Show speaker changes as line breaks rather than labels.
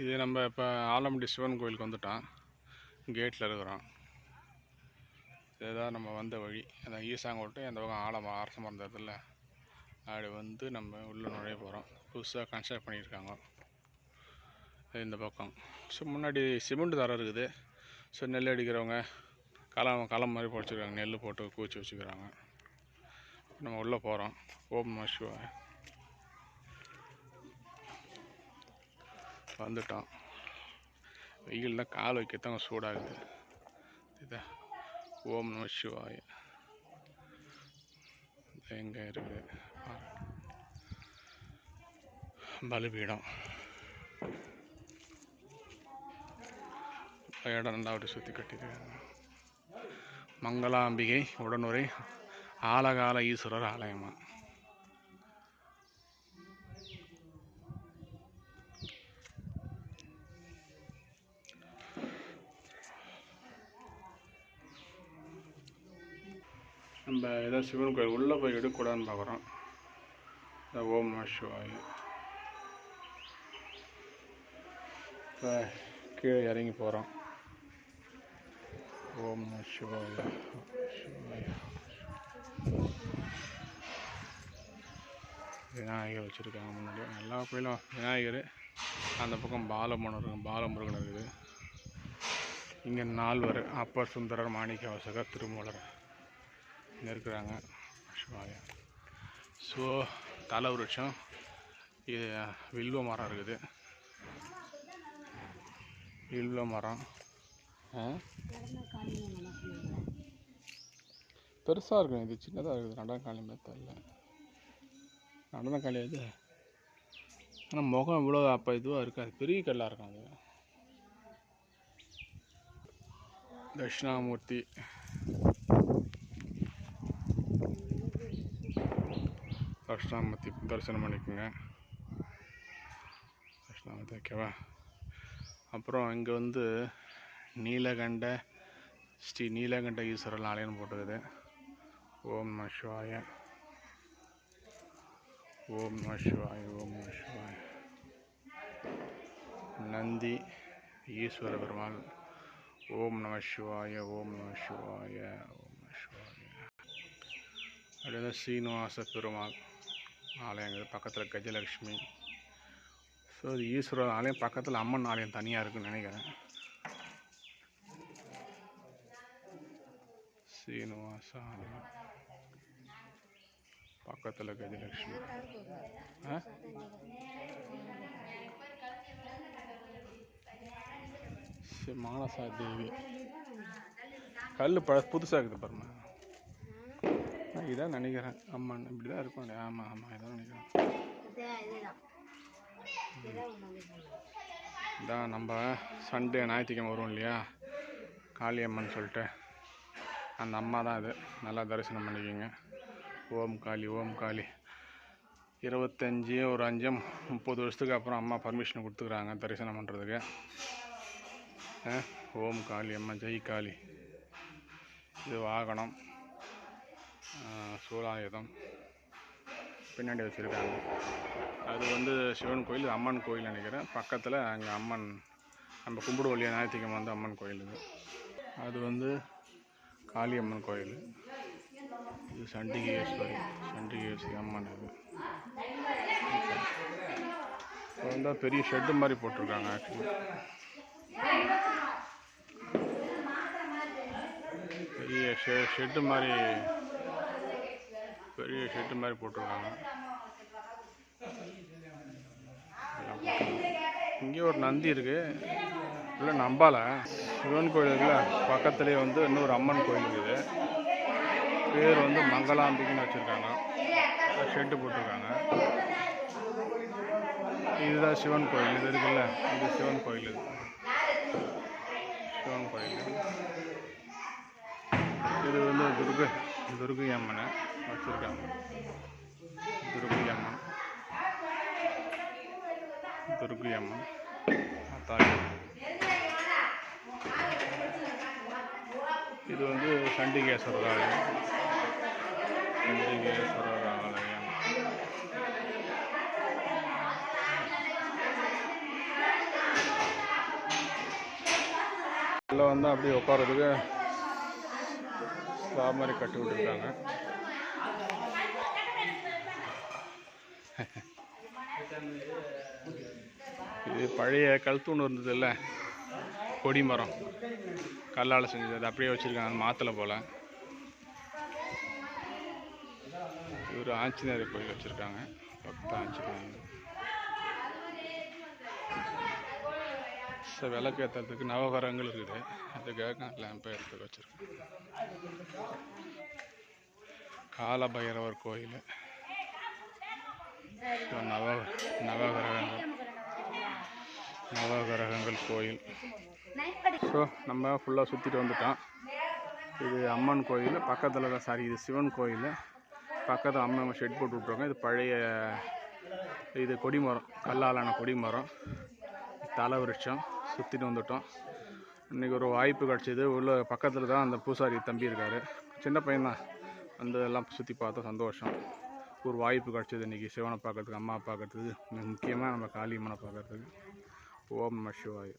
இது நம்ம இப்போ ஆலம்பட்டி சிவன் கோயிலுக்கு வந்துட்டோம் கேட்டில் இருக்கிறோம் இதுதான் நம்ம வந்த வழி. அந்த ஈசாங்கோட்டை அந்த பக்கம் ஆலம் அரச மரம் இடத்துல அப்படி வந்து நம்ம உள்ளே நுழைய போகிறோம் புதுசாக கன்ஸ்ட்ரக்ட் பண்ணியிருக்காங்க. இந்த பக்கம். ஸோ முன்னாடி சிமெண்ட் தரம் இருக்குது. ஸோ நெல் அடிக்கிறவங்க களம் களம் மாதிரி போட்டுருக்காங்க நெல் போட்டு கூச்சி வச்சுக்கிறாங்க. நம்ம உள்ளே போகிறோம் ஓம் நம வந்துட்டோம் வெயிலில் கால் வைக்கத்தாங்க சூடாகுது. இதா ஓம் நம சிவாய. எங்கே இருக்குது பலிபீடம். இடம் நல்லா அப்படி சுற்றி கட்டியிருக்காங்க மங்களாம்பிகை உடனுரை ஆலகால ஈஸ்வரர் ஆலயமாக நம்ம ஏதோ சிவன் கோயில் உள்ளே போய் எடுக்கக்கூடாதுன்னு பார்க்குறோம். இந்த ஓம் நம இப்போ கீழே இறங்கி போகிறோம். ஓம் நம சிவாய். விநாயகர் வச்சுருக்காங்க முன்னாடி. எல்லா கோயிலும் விநாயகர். அந்த பக்கம் பாலமுருகன் இருக்கு பாலமுருகன் இருக்குது. இங்கே நால்வர் அப்பர் சுந்தரர் மாணிக்க வாசகர் திருமூலர். இங்கே இருக்கிறாங்க. சிவாயா. ஸோ தலை விருட்சம் இது வில்வ மரம் இருக்குது. வில்வ மரம். பெருசாக இருக்கும் இது சின்னதாக இருக்குது. நடனக்காளி மாதிரி தெரில நடனக்காளி இது ஆனால் முகம் இவ்வளோ அப்போ இதுவாக இருக்காது. பெரிய கல்லாக இருக்கும் அது. தட்சிணாமூர்த்தி. தட்சிணாமூர்த்தி தரிசனம் பண்ணிக்கோங்க. தட்சிணாமூர்த்தி ஓகேவா? அப்புறம் இங்கே வந்து நீலகண்ட ஸ்ரீ நீலகண்ட ஈஸ்வரர் ஆலயம் போட்டுருக்குது. ஓம் நம சிவாய. ஓம் நம சிவாய ஓம் நம சிவாய. நந்தி ஈஸ்வர பெருமாள். ஓம் நம சிவாய ஓம் நம சிவாய ஓம் நம சிவாய. அப்படியே ஸ்ரீனிவாச பெருமாள். ஆலயங்கள் பக்கத்தில் கஜலக்ஷ்மி ஸோ இது ஈஸ்வரர் ஆலயம் பக்கத்தில் அம்மன் ஆலயம் தனியாக இருக்குன்னு நினைக்கிறேன். சீனிவாச ஆலயம். பக்கத்தில் கஜலக்ஷ்மி சரி, மானசா தேவி. கல் பழ புதுசாக இருக்குது பாருங்க இதான் நினைக்கிறேன். அம்மன் இப்படி தான் இருக்கும் ஆமாம் ஆமாம் இதான் நினைக்கிறேன். இதான் நம்ம சண்டே ஞாயிற்றுக்கிழமை வரும் இல்லையா? காளியம்மன் சொல்லிட்டு. அந்த அம்மா தான் இது. நல்லா தரிசனம் பண்ணிக்கோங்க. ஓம் காளி ஓம் காளி. இருபத்தஞ்சி ஒரு அஞ்சு முப்பது வருஷத்துக்கு அப்புறம் அம்மா பர்மிஷன் கொடுத்துக்குறாங்க தரிசனம் பண்ணுறதுக்கு ஓம் காளி அம்மா ஜெய் காளி. இது வாகனம். சூலாயுதம். பின்னாடி வச்சுருக்காங்க. அது வந்து சிவன் கோயில் அம்மன் கோயில் நினைக்கிறேன். பக்கத்தில் அங்கே அம்மன் நம்ம கும்பிடு வழியாக ஞாயிற்றுக்கிழமை வந்து அம்மன் கோயில் இது. அது வந்து காளியம்மன் கோயில். இது சண்டிகேஸ்வரி சண்டிகேஸ்வரி அம்மன் இது இப்போ வந்து பெரிய ஷெட்டு மாதிரி போட்டிருக்காங்க ஆக்சுவலி பெரிய ஷெ ஷெட்டு மாதிரி பெரிய ஷெட்டு மாதிரி போட்டிருக்காங்க. இங்கே ஒரு நந்தி இருக்கு. இல்லை நம்பால. சிவன் கோயில் இருக்குல்ல பக்கத்துலேயே வந்து இன்னொரு அம்மன் கோயில் இருக்குது. பேர் வந்து மங்களாம்பிக்குன்னு வச்சுருக்காங்க. ஷெட்டு போட்டிருக்காங்க. இதுதான் சிவன் கோயில். இது இருக்குல்ல இது சிவன் கோயில் இது. சிவன் கோயில் இது. வந்து துர்கை துர்கை வச்சுருக்காங்க. துர்கை அம்மன் துர்கை அம்மன் தாய் இது வந்து சண்டிகேஸ்வரர் ஆலயம். சண்டிகேஸ்வரர் ஆலயம். உள்ள வந்து அப்படியே உட்காரதுக்கு ஸ்லாப் மாதிரி கட்டி விட்டுருக்காங்க. இது பழைய கல்தூண் இருந்ததுல்ல கொடி மரம். கல்லால் செஞ்சது. அது அப்படியே வச்சுருக்காங்க அது மாத்தலை போல். இவர் ஆஞ்சநேயர் கோயில் வச்சுருக்காங்க. பக்த ஆஞ்சநேயர். ஸோ விளக்கு ஏற்றுறதுக்கு நவகரங்கள் இருக்குது. அதுக்காக லேம்பை எடுத்து வச்சுருக்கேன் காலபைரவர் கோயில். ஸோ நவ நவகிரகங்கள் நவகிரகங்கள் கோயில். ஸோ நம்ம ஃபுல்லாக சுற்றிட்டு வந்துட்டோம். இது அம்மன் கோயில் பக்கத்தில் தான் சாரி இது சிவன் கோயில். பக்கத்தில் அம்மன் ஷெட் போட்டு விட்ருவாங்க இது பழைய இது கொடிமரம் கல்லாலான கொடிமரம். தலை விருட்சம் சுற்றிட்டு வந்துட்டோம். இன்றைக்கி ஒரு வாய்ப்பு கிடச்சிது. உள்ள பக்கத்தில் தான் அந்த பூசாரி தம்பி இருக்கார். சின்ன பையன்தான். அந்த இதெல்லாம் சுற்றி பார்த்தோம் சந்தோஷம். ஒரு வாய்ப்பு கிடச்சிது இன்றைக்கி சிவனை பார்க்கறதுக்கு அம்மா பார்க்கறதுக்கு முக்கியமாக நம்ம காளியம்மனை பார்க்கறதுக்கு. ஓம் நம சிவாய.